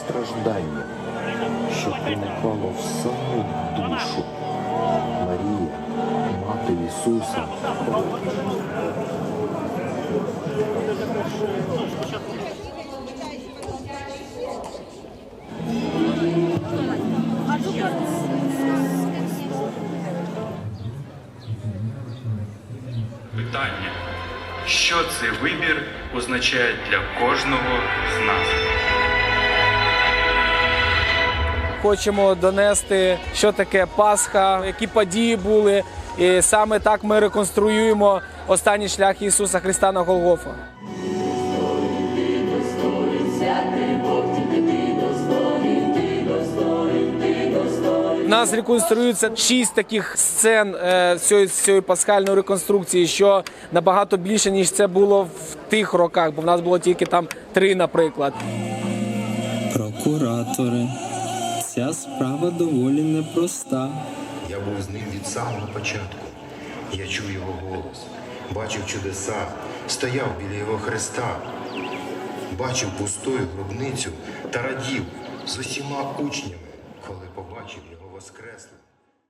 страждання, що проникало в саму душу. Марія, мати Ісуса, Питання. Що цей вибір означає для кожного з нас? Хочемо донести, що таке Пасха, які події були. І саме так ми реконструюємо останній шлях Ісуса Христа на Голгофу. У нас реконструюється шість таких сцен е, цієї, цієї пасхальної реконструкції, що набагато більше ніж це було в тих роках, бо в нас було тільки там три, наприклад. Прокуратори, ця справа доволі непроста. Я був з ним від самого початку. Я чув його голос, бачив чудеса, стояв біля його хреста, бачив пустую гробницю та радів з усіма учнями, коли побачив його воскреслим.